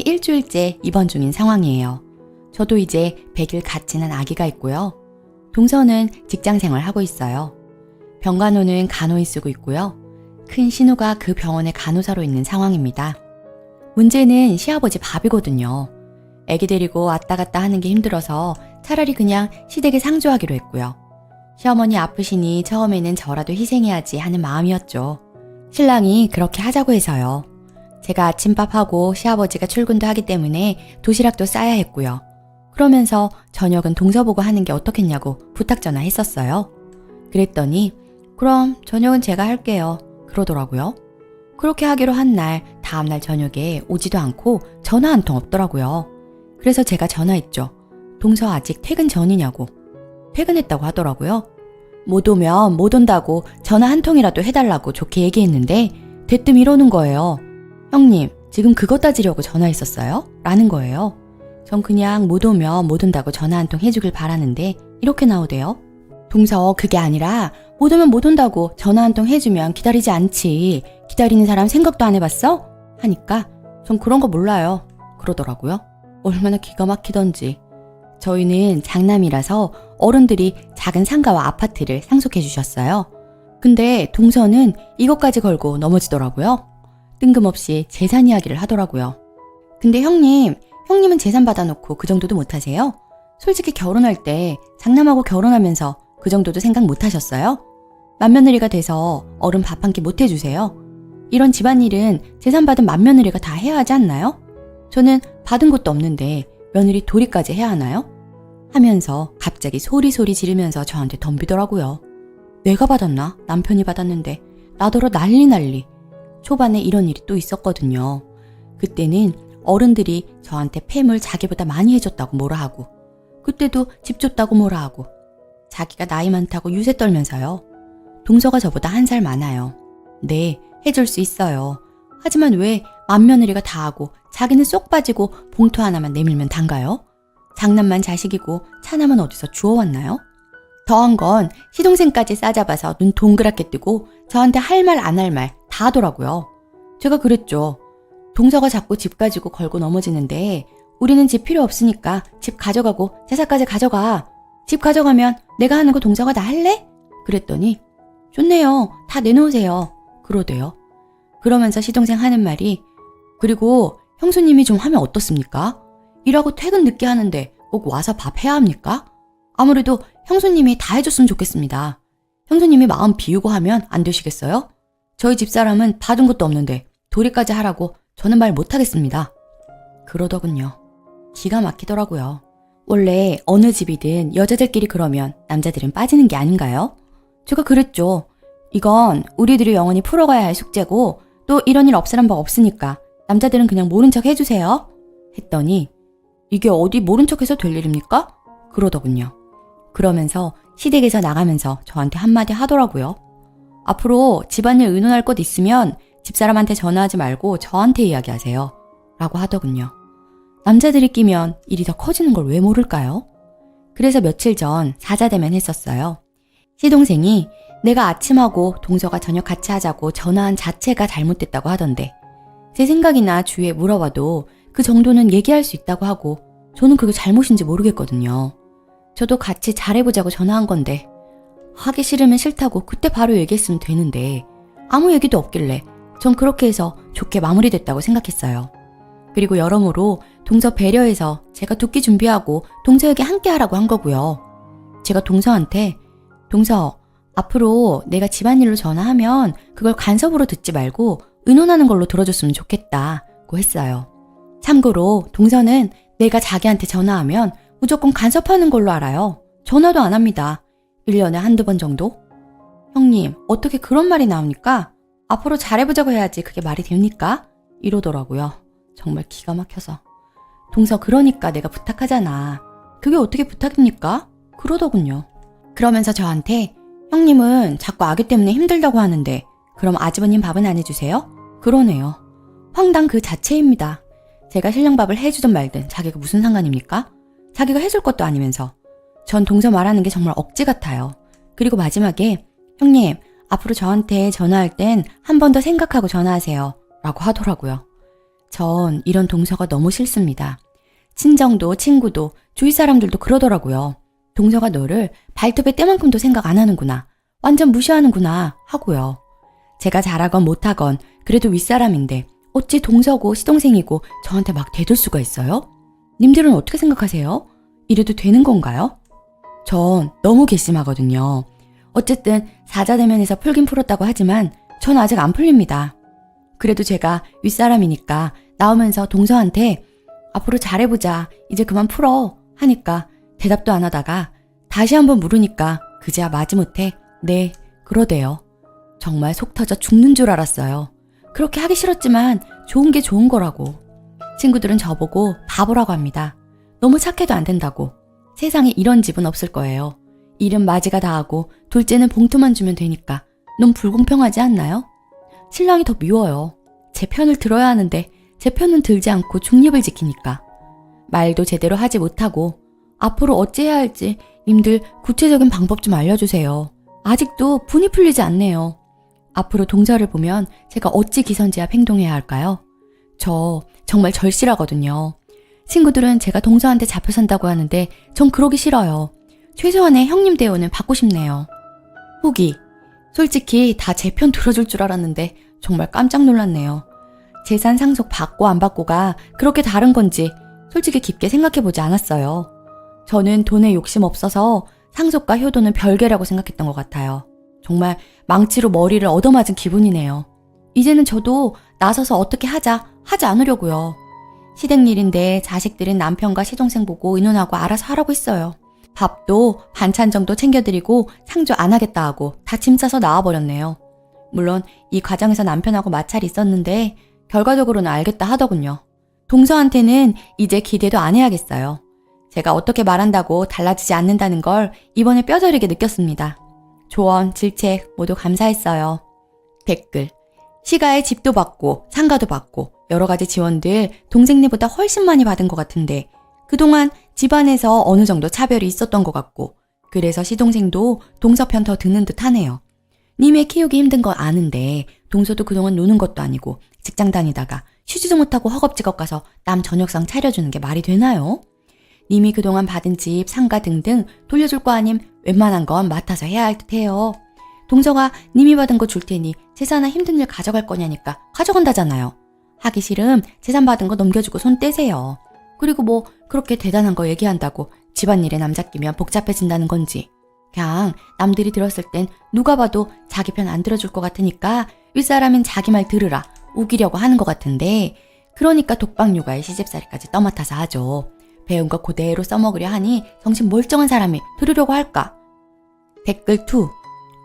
일주일째 입원 중인 상황이에요. 저도 이제 100일 갓 지난 아기가 있고요. 동서는 직장 생활 하고 있어요. 병간호는 간호인 쓰고 있고요. 큰 신우가 그 병원의 간호사로 있는 상황입니다. 문제는 시아버지 밥이거든요. 애기 데리고 왔다 갔다 하는 게 힘들어서 차라리 그냥 시댁에 상주하기로 했고요. 시어머니 아프시니 처음에는 저라도 희생해야지 하는 마음이었죠. 신랑이 그렇게 하자고 해서요. 제가 아침밥하고 시아버지가 출근도 하기 때문에 도시락도 싸야 했고요. 그러면서 저녁은 동서 보고 하는 게 어떻겠냐고 부탁 전화했었어요. 그랬더니 그럼 저녁은 제가 할게요. 그러더라고요. 그렇게 하기로 한 날 다음날 저녁에 오지도 않고 전화 한 통 없더라고요. 그래서 제가 전화했죠. 동서 아직 퇴근 전이냐고. 퇴근했다고 하더라고요. 못 오면 못 온다고 전화 한 통이라도 해달라고 좋게 얘기했는데 대뜸 이러는 거예요. 형님, 지금 그거 따지려고 전화했었어요? 라는 거예요. 전 그냥 못 오면 못 온다고 전화 한 통 해주길 바라는데 이렇게 나오대요. 동서 그게 아니라 못 오면 못 온다고 전화 한 통 해주면 기다리지 않지. 기다리는 사람 생각도 안 해봤어? 하니까 전 그런 거 몰라요. 그러더라고요. 얼마나 기가 막히던지. 저희는 장남이라서 어른들이 작은 상가와 아파트를 상속해 주셨어요. 근데 동서는 이것까지 걸고 넘어지더라고요. 뜬금없이 재산 이야기를 하더라고요. 근데 형님, 형님은 재산 받아놓고 그 정도도 못하세요? 솔직히 결혼할 때 장남하고 결혼하면서 그 정도도 생각 못하셨어요? 맏며느리가 돼서 어른 밥 한 끼 못 해주세요. 이런 집안일은 재산 받은 맏며느리가 다 해야 하지 않나요? 저는 받은 것도 없는데 며느리 도리까지 해야 하나요? 하면서 갑자기 소리소리 지르면서 저한테 덤비더라고요. 내가 받았나? 남편이 받았는데 나더러 난리 난리. 초반에 이런 일이 또 있었거든요. 그때는 어른들이 저한테 폐물 자기보다 많이 해줬다고 뭐라 하고 그때도 집 줬다고 뭐라 하고 자기가 나이 많다고 유세 떨면서요. 동서가 저보다 한 살 많아요. 네, 해줄 수 있어요. 하지만 왜 맏며느리가 다 하고 자기는 쏙 빠지고 봉투 하나만 내밀면 단가요? 장남만 자식이고 차남은 어디서 주워왔나요? 더한 건 시동생까지 싸잡아서 눈 동그랗게 뜨고 저한테 할 말 안 할 말 다 하더라고요. 제가 그랬죠. 동서가 자꾸 집 가지고 걸고 넘어지는데 우리는 집 필요 없으니까 집 가져가고 재산까지 가져가. 집 가져가면 내가 하는 거 동서가 다 할래? 그랬더니 좋네요. 다 내놓으세요. 그러대요. 그러면서 시동생 하는 말이 그리고 형수님이 좀 하면 어떻습니까? 일하고 퇴근 늦게 하는데 꼭 와서 밥 해야 합니까? 아무래도 형수님이 다 해줬으면 좋겠습니다. 형수님이 마음 비우고 하면 안 되시겠어요? 저희 집사람은 받은 것도 없는데 도리까지 하라고 저는 말 못하겠습니다. 그러더군요. 기가 막히더라고요. 원래 어느 집이든 여자들끼리 그러면 남자들은 빠지는 게 아닌가요? 제가 그랬죠. 이건 우리들이 영원히 풀어가야 할 숙제고 또 이런 일 없으란 법 없으니까 남자들은 그냥 모른 척 해주세요. 했더니 이게 어디 모른 척해서 될 일입니까? 그러더군요. 그러면서 시댁에서 나가면서 저한테 한마디 하더라고요. 앞으로 집안일 의논할 것 있으면 집사람한테 전화하지 말고 저한테 이야기하세요. 라고 하더군요. 남자들이 끼면 일이 더 커지는 걸 왜 모를까요? 그래서 며칠 전 사자대면 했었어요. 시동생이 내가 아침하고 동서가 저녁 같이 하자고 전화한 자체가 잘못됐다고 하던데 제 생각이나 주위에 물어봐도 그 정도는 얘기할 수 있다고 하고 저는 그게 잘못인지 모르겠거든요. 저도 같이 잘해보자고 전화한 건데 하기 싫으면 싫다고 그때 바로 얘기했으면 되는데 아무 얘기도 없길래 전 그렇게 해서 좋게 마무리됐다고 생각했어요. 그리고 여러모로 동서 배려해서 제가 듣기 준비하고 동서에게 함께 하라고 한 거고요. 제가 동서한테 동서 앞으로 내가 집안일로 전화하면 그걸 간섭으로 듣지 말고 의논하는 걸로 들어줬으면 좋겠다고 했어요. 참고로 동서는 내가 자기한테 전화하면 무조건 간섭하는 걸로 알아요. 전화도 안 합니다. 1년에 한두 번 정도? 형님, 어떻게 그런 말이 나옵니까? 앞으로 잘해보자고 해야지 그게 말이 됩니까? 이러더라고요. 정말 기가 막혀서. 동서, 그러니까 내가 부탁하잖아. 그게 어떻게 부탁입니까? 그러더군요. 그러면서 저한테, 형님은 자꾸 아기 때문에 힘들다고 하는데, 그럼 아주버님 밥은 안 해주세요? 그러네요. 황당 그 자체입니다. 제가 신랑 밥을 해주든 말든 자기가 무슨 상관입니까? 자기가 해줄 것도 아니면서. 전 동서 말하는 게 정말 억지 같아요. 그리고 마지막에 형님 앞으로 저한테 전화할 땐 한 번 더 생각하고 전화하세요. 라고 하더라고요. 전 이런 동서가 너무 싫습니다. 친정도 친구도 주위 사람들도 그러더라고요. 동서가 너를 발톱의 때만큼도 생각 안 하는구나. 완전 무시하는구나 하고요. 제가 잘하건 못하건 그래도 윗사람인데 어찌 동서고 시동생이고 저한테 막 대들 수가 있어요? 님들은 어떻게 생각하세요? 이래도 되는 건가요? 전 너무 괘씸하거든요. 어쨌든 사자대면에서 풀긴 풀었다고 하지만 전 아직 안 풀립니다. 그래도 제가 윗사람이니까 나오면서 동서한테 앞으로 잘해보자. 이제 그만 풀어. 하니까 대답도 안 하다가 다시 한번 물으니까 그제야 마지못해 네, 그러대요. 정말 속 터져 죽는 줄 알았어요. 그렇게 하기 싫었지만 좋은 게 좋은 거라고. 친구들은 저보고 바보라고 합니다. 너무 착해도 안 된다고. 세상에 이런 집은 없을 거예요. 일은 맞이가 다 하고 둘째는 봉투만 주면 되니까 너무 불공평하지 않나요? 신랑이 더 미워요. 제 편을 들어야 하는데 제 편은 들지 않고 중립을 지키니까. 말도 제대로 하지 못하고 앞으로 어찌해야 할지 님들 구체적인 방법 좀 알려주세요. 아직도 분이 풀리지 않네요. 앞으로 동서를 보면 제가 어찌 기선제압 행동해야 할까요? 저 정말 절실하거든요. 친구들은 제가 동서한테 잡혀 산다고 하는데 전 그러기 싫어요. 최소한의 형님 대우는 받고 싶네요. 후기. 솔직히 다 제 편 들어줄 줄 알았는데 정말 깜짝 놀랐네요. 재산 상속 받고 안 받고가 그렇게 다른 건지 솔직히 깊게 생각해 보지 않았어요. 저는 돈에 욕심 없어서 상속과 효도는 별개라고 생각했던 것 같아요. 정말 망치로 머리를 얻어맞은 기분이네요. 이제는 저도 나서서 어떻게 하자, 하지 않으려고요. 시댁 일인데 자식들은 남편과 시동생 보고 의논하고 알아서 하라고 했어요. 밥도 반찬 정도 챙겨드리고 상조 안 하겠다 하고 다 짐 싸서 나와버렸네요. 물론 이 과정에서 남편하고 마찰이 있었는데 결과적으로는 알겠다 하더군요. 동서한테는 이제 기대도 안 해야겠어요. 제가 어떻게 말한다고 달라지지 않는다는 걸 이번에 뼈저리게 느꼈습니다. 조언, 질책 모두 감사했어요. 댓글. 시가에 집도 받고 상가도 받고 여러 가지 지원들 동생네보다 훨씬 많이 받은 것 같은데 그동안 집안에서 어느 정도 차별이 있었던 것 같고 그래서 시동생도 동서 편 더 듣는 듯 하네요. 님의 키우기 힘든 거 아는데 동서도 그동안 노는 것도 아니고 직장 다니다가 쉬지도 못하고 허겁지겁 가서 남 저녁상 차려주는 게 말이 되나요? 님이 그동안 받은 집, 상가 등등 돌려줄 거 아님 웬만한 건 맡아서 해야 할 듯해요. 동서가 님이 받은 거 줄 테니 재산이나 힘든 일 가져갈 거냐니까 가져간다잖아요. 하기 싫음 재산 받은 거 넘겨주고 손 떼세요. 그리고 뭐 그렇게 대단한 거 얘기한다고 집안일에 남자 끼면 복잡해진다는 건지. 그냥 남들이 들었을 땐 누가 봐도 자기 편 안 들어줄 것 같으니까 윗사람은 자기 말 들으라 우기려고 하는 것 같은데 그러니까 독박 육아에 시집살이까지 떠맡아서 하죠. 배운 거 그대로 써먹으려 하니 정신 멀쩡한 사람이 들으려고 할까? 댓글 2.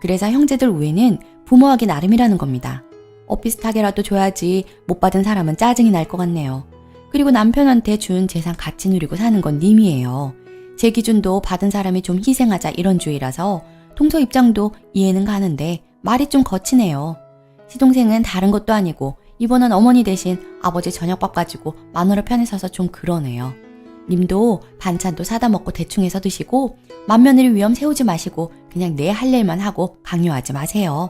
그래서 형제들 우애는 부모하기 나름이라는 겁니다. 엇비슷하게라도 줘야지 못 받은 사람은 짜증이 날 것 같네요. 그리고 남편한테 준 재산 같이 누리고 사는 건 님이에요. 제 기준도 받은 사람이 좀 희생하자 이런 주의라서 동서 입장도 이해는 가는데 말이 좀 거치네요. 시동생은 다른 것도 아니고 이번은 어머니 대신 아버지 저녁밥 가지고 마누라 편에 서서 좀 그러네요. 님도 반찬도 사다 먹고 대충 해서 드시고 맏며느리 위험 세우지 마시고 그냥 내 할 일만 하고 강요하지 마세요.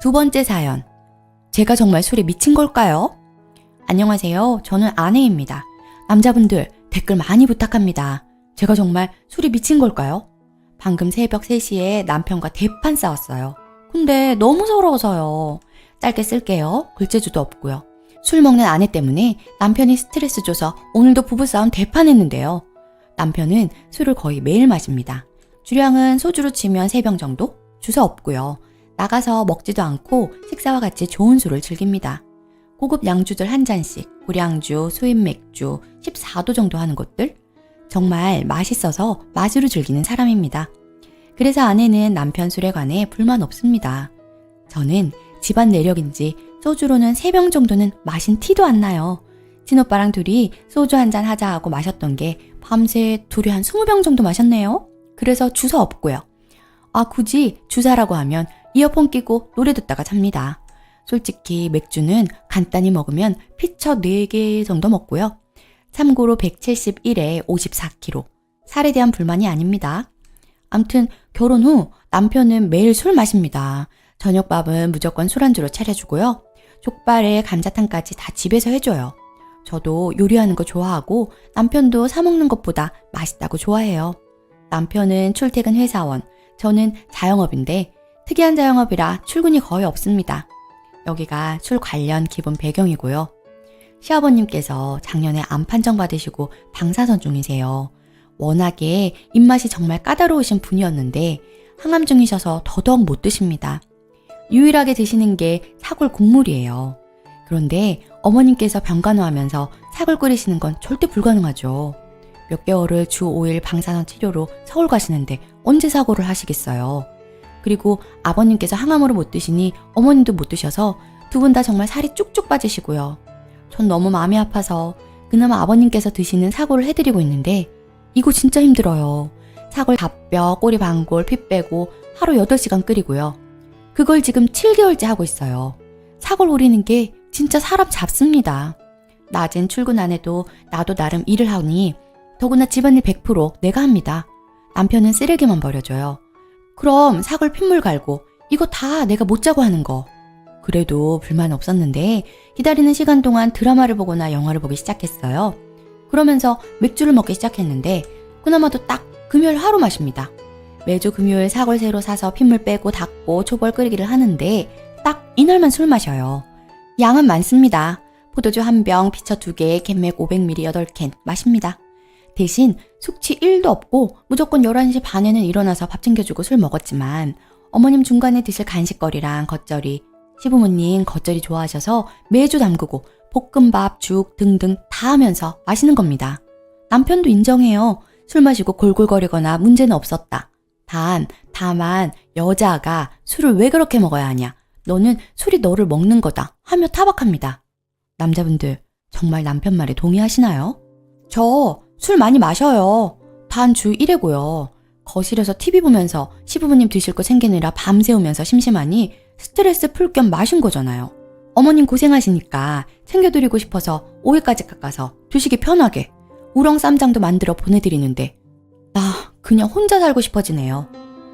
두 번째 사연. 제가 정말 술에 미친 걸까요? 안녕하세요. 저는 아내입니다. 남자분들 댓글 많이 부탁합니다. 제가 정말 술이 미친 걸까요? 방금 새벽 3시에 남편과 대판 싸웠어요. 근데 너무 서러워서요. 짧게 쓸게요. 글재주도 없고요. 술 먹는 아내 때문에 남편이 스트레스 줘서 오늘도 부부싸움 대판했는데요. 남편은 술을 거의 매일 마십니다. 주량은 소주로 치면 3병 정도? 주사 없고요. 나가서 먹지도 않고 식사와 같이 좋은 술을 즐깁니다. 고급 양주들 한 잔씩, 고량주, 수입 맥주, 14도 정도 하는 곳들? 정말 맛있어서 맛으로 즐기는 사람입니다. 그래서 아내는 남편 술에 관해 불만 없습니다. 저는 집안 내력인지 소주로는 3병 정도는 마신 티도 안 나요. 친오빠랑 둘이 소주 한 잔 하자 하고 마셨던 게 밤새 둘이 한 20병 정도 마셨네요. 그래서 주사 없고요. 아, 굳이 주사라고 하면 이어폰 끼고 노래 듣다가 잡니다. 솔직히 맥주는 간단히 먹으면 피처 4개 정도 먹고요. 참고로 171에 54kg. 살에 대한 불만이 아닙니다. 암튼 결혼 후 남편은 매일 술 마십니다. 저녁밥은 무조건 술안주로 차려주고요. 족발에 감자탕까지 다 집에서 해줘요. 저도 요리하는 거 좋아하고 남편도 사먹는 것보다 맛있다고 좋아해요. 남편은 출퇴근 회사원, 저는 자영업인데 특이한 자영업이라 출근이 거의 없습니다. 여기가 술 관련 기본 배경이고요. 시아버님께서 작년에 암 판정 받으시고 방사선 중이세요. 워낙에 입맛이 정말 까다로우신 분이었는데 항암 중이셔서 더더욱 못 드십니다. 유일하게 드시는 게 사골 국물이에요. 그런데 어머님께서 병간호 하면서 사골 끓이시는 건 절대 불가능하죠. 몇 개월을 주 5일 방사선 치료로 서울 가시는데 언제 사고를 하시겠어요. 그리고 아버님께서 항암으로 못 드시니 어머님도 못 드셔서 두 분 다 정말 살이 쭉쭉 빠지시고요. 전 너무 마음이 아파서 그나마 아버님께서 드시는 사골을 해드리고 있는데 이거 진짜 힘들어요. 사골 밥뼈, 꼬리 반골, 피 빼고 하루 8시간 끓이고요. 그걸 지금 7개월째 하고 있어요. 사골 우리는 게 진짜 사람 잡습니다. 낮엔 출근 안 해도 나도 나름 일을 하니 더구나 집안일 100% 내가 합니다. 남편은 쓰레기만 버려줘요. 그럼 사골 핏물 갈고 이거 다 내가 못 자고 하는 거. 그래도 불만 없었는데 기다리는 시간 동안 드라마를 보거나 영화를 보기 시작했어요. 그러면서 맥주를 먹기 시작했는데 그나마도 딱 금요일 하루 마십니다. 매주 금요일 사골 새로 사서 핏물 빼고 닦고 초벌 끓이기를 하는데 딱 이날만 술 마셔요. 양은 많습니다. 포도주 한 병, 피처 두 개, 캔맥 500ml 8캔 마십니다. 대신 숙취 1도 없고 무조건 11시 반에는 일어나서 밥 챙겨주고 술 먹었지만 어머님 중간에 드실 간식거리랑 겉절이, 시부모님 겉절이 좋아하셔서 매주 담그고 볶음밥, 죽 등등 다 하면서 마시는 겁니다. 남편도 인정해요. 술 마시고 골골거리거나 문제는 없었다. 단, 다만 여자가 술을 왜 그렇게 먹어야 하냐. 너는 술이 너를 먹는 거다. 하며 타박합니다. 남자분들 정말 남편 말에 동의하시나요? 저 술 많이 마셔요. 단 주 1회고요. 거실에서 TV 보면서 시부모님 드실 거 챙기느라 밤새우면서 심심하니 스트레스 풀 겸 마신 거잖아요. 어머님 고생하시니까 챙겨드리고 싶어서 5회까지 깎아서 드시기 편하게 우렁 쌈장도 만들어 보내드리는데 나 그냥 혼자 살고 싶어지네요.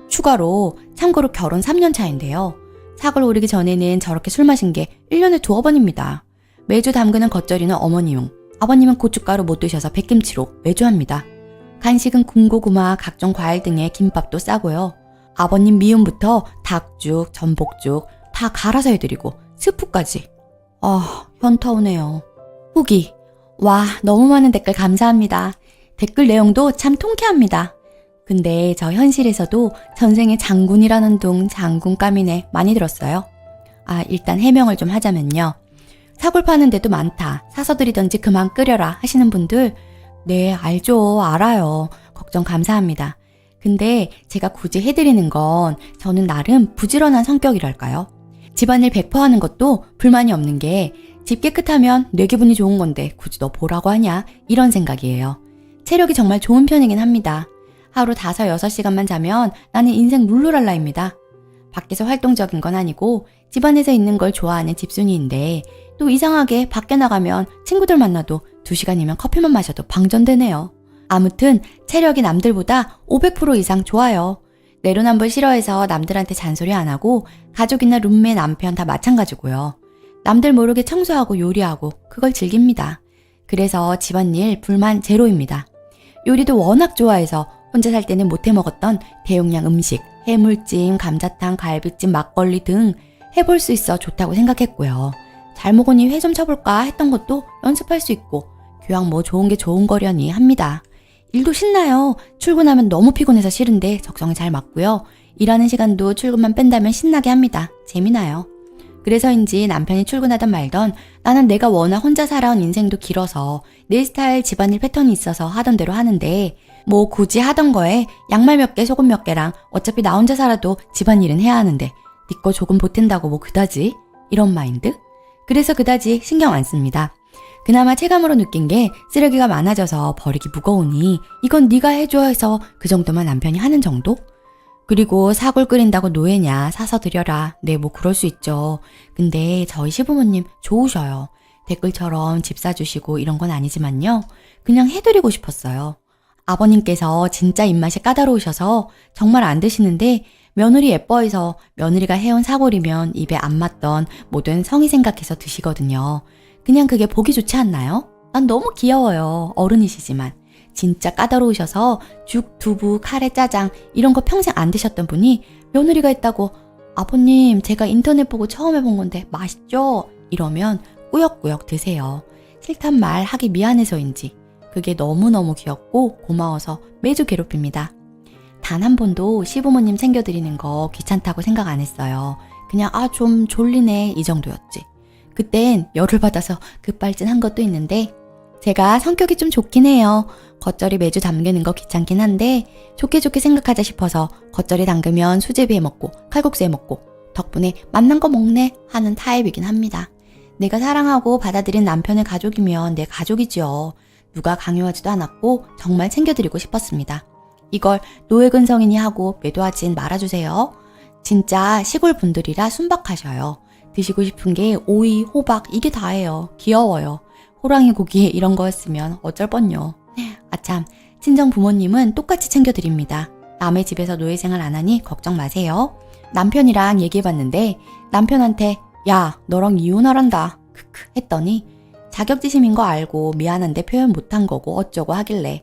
추가로 참고로 결혼 3년 차인데요. 사골 오르기 전에는 저렇게 술 마신 게 1년에 두어 번입니다. 매주 담그는 겉절이는 어머니용, 아버님은 고춧가루 못 드셔서 백김치로 매주 합니다. 간식은 군고구마, 각종 과일 등의 김밥도 싸고요. 아버님 미음부터 닭죽, 전복죽 다 갈아서 해드리고 스프까지. 아, 현타 오네요. 후기. 와, 너무 많은 댓글 감사합니다. 댓글 내용도 참 통쾌합니다. 근데 저 현실에서도 전생에 장군이라는 둥 장군감이네 많이 들었어요. 아, 일단 해명을 좀 하자면요. 사골 파는 데도 많다. 사서 드리던지 그만 끓여라 하시는 분들 네, 알죠. 알아요. 걱정 감사합니다. 근데 제가 굳이 해드리는 건 저는 나름 부지런한 성격이랄까요? 집안일 100% 하는 것도 불만이 없는 게 집 깨끗하면 뇌 기분이 좋은 건데 굳이 너 보라고 하냐? 이런 생각이에요. 체력이 정말 좋은 편이긴 합니다. 하루 5, 6시간만 자면 나는 인생 룰루랄라입니다. 밖에서 활동적인 건 아니고 집안에서 있는 걸 좋아하는 집순이인데 또 이상하게 밖에 나가면 친구들 만나도 2시간이면 커피만 마셔도 방전되네요. 아무튼 체력이 남들보다 500% 이상 좋아요. 내로남불 싫어해서 남들한테 잔소리 안 하고 가족이나 룸메 남편 다 마찬가지고요. 남들 모르게 청소하고 요리하고 그걸 즐깁니다. 그래서 집안일 불만 제로입니다. 요리도 워낙 좋아해서 혼자 살 때는 못해 먹었던 대용량 음식, 해물찜, 감자탕, 갈비찜, 막걸리 등 해볼 수 있어 좋다고 생각했고요. 잘 먹으니 회 좀 쳐볼까 했던 것도 연습할 수 있고 교양 뭐 좋은 게 좋은 거려니 합니다. 일도 신나요. 출근하면 너무 피곤해서 싫은데 적성에 잘 맞고요. 일하는 시간도 출근만 뺀다면 신나게 합니다. 재미나요. 그래서인지 남편이 출근하던 말던 나는 내가 워낙 혼자 살아온 인생도 길어서 내 스타일 집안일 패턴이 있어서 하던 대로 하는데 뭐 굳이 하던 거에 양말 몇 개, 소금 몇 개랑 어차피 나 혼자 살아도 집안일은 해야 하는데 네거 조금 보탠다고 뭐 그다지? 이런 마인드? 그래서 그다지 신경 안 씁니다. 그나마 체감으로 느낀 게 쓰레기가 많아져서 버리기 무거우니 이건 네가 해줘 해서 그 정도만 남편이 하는 정도? 그리고 사골 끓인다고 노예냐 사서 드려라. 네, 뭐 그럴 수 있죠. 근데 저희 시부모님 좋으셔요. 댓글처럼 집 사주시고 이런 건 아니지만요. 그냥 해드리고 싶었어요. 아버님께서 진짜 입맛이 까다로우셔서 정말 안 드시는데 며느리 예뻐해서 며느리가 해온 사골이면 입에 안 맞던 모든 성의 생각해서 드시거든요. 그냥 그게 보기 좋지 않나요? 난 너무 귀여워요. 어른이시지만. 진짜 까다로우셔서 죽, 두부, 카레, 짜장 이런 거 평생 안 드셨던 분이 며느리가 했다고 아버님 제가 인터넷 보고 처음 해본 건데 맛있죠? 이러면 꾸역꾸역 드세요. 싫단 말 하기 미안해서인지 그게 너무너무 귀엽고 고마워서 매주 괴롭힙니다. 단 한 번도 시부모님 챙겨드리는 거 귀찮다고 생각 안 했어요. 그냥 아 좀 졸리네 이 정도였지. 그땐 열을 받아서 급발진 한 것도 있는데 제가 성격이 좀 좋긴 해요. 겉절이 매주 담그는 거 귀찮긴 한데 좋게 좋게 생각하자 싶어서 겉절이 담그면 수제비에 먹고 칼국수에 먹고 덕분에 맛난 거 먹네 하는 타입이긴 합니다. 내가 사랑하고 받아들인 남편의 가족이면 내 가족이지요. 누가 강요하지도 않았고 정말 챙겨드리고 싶었습니다. 이걸 노예근성이니 하고 매도하진 말아주세요. 진짜 시골 분들이라 순박하셔요. 드시고 싶은 게 오이, 호박 이게 다예요. 귀여워요. 호랑이 고기 이런 거였으면 어쩔 뻔요. 아참, 친정 부모님은 똑같이 챙겨드립니다. 남의 집에서 노예 생활 안 하니 걱정 마세요. 남편이랑 얘기해봤는데 남편한테 야 너랑 이혼하란다 크크 했더니 자격지심인 거 알고 미안한데 표현 못한 거고 어쩌고 하길래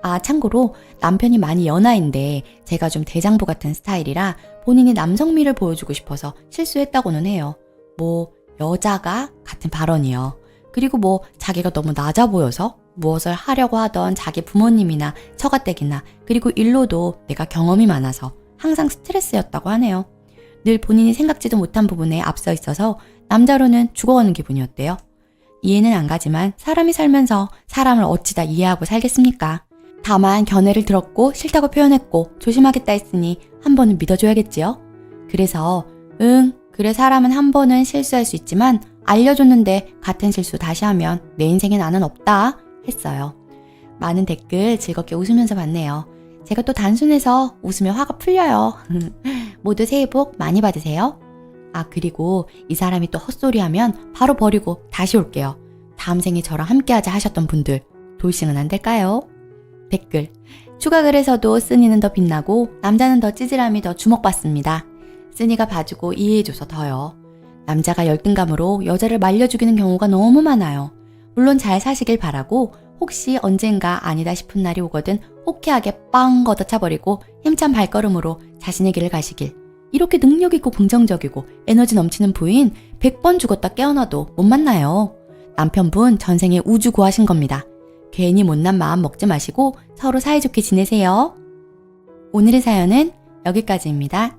아 참고로 남편이 많이 연하인데 제가 좀 대장부 같은 스타일이라 본인이 남성미를 보여주고 싶어서 실수했다고는 해요. 뭐 여자가 같은 발언이요. 그리고 뭐 자기가 너무 낮아 보여서 무엇을 하려고 하던 자기 부모님이나 처가댁이나 그리고 일로도 내가 경험이 많아서 항상 스트레스였다고 하네요. 늘 본인이 생각지도 못한 부분에 앞서 있어서 남자로는 죽어가는 기분이었대요. 이해는 안 가지만 사람이 살면서 사람을 어찌다 이해하고 살겠습니까? 다만 견해를 들었고 싫다고 표현했고 조심하겠다 했으니 한 번은 믿어줘야겠지요? 그래서 응 그래 사람은 한 번은 실수할 수 있지만 알려줬는데 같은 실수 다시 하면 내 인생에 나는 없다 했어요. 많은 댓글 즐겁게 웃으면서 봤네요. 제가 또 단순해서 웃으면 화가 풀려요. 모두 새해 복 많이 받으세요. 아, 그리고 이 사람이 또 헛소리하면 바로 버리고 다시 올게요. 다음 생에 저랑 함께하자 하셨던 분들, 돌싱은 안 될까요? 댓글. 추가 글에서도 쓰니는 더 빛나고 남자는 더 찌질함이 더 주목받습니다. 쓰니가 봐주고 이해해줘서 더요. 남자가 열등감으로 여자를 말려 죽이는 경우가 너무 많아요. 물론 잘 사시길 바라고 혹시 언젠가 아니다 싶은 날이 오거든 호쾌하게 빵 걷어차버리고 힘찬 발걸음으로 자신의 길을 가시길. 이렇게 능력 있고 긍정적이고 에너지 넘치는 부인 100번 죽었다 깨어나도 못 만나요. 남편분 전생에 우주 구하신 겁니다. 괜히 못난 마음 먹지 마시고 서로 사이좋게 지내세요. 오늘의 사연은 여기까지입니다.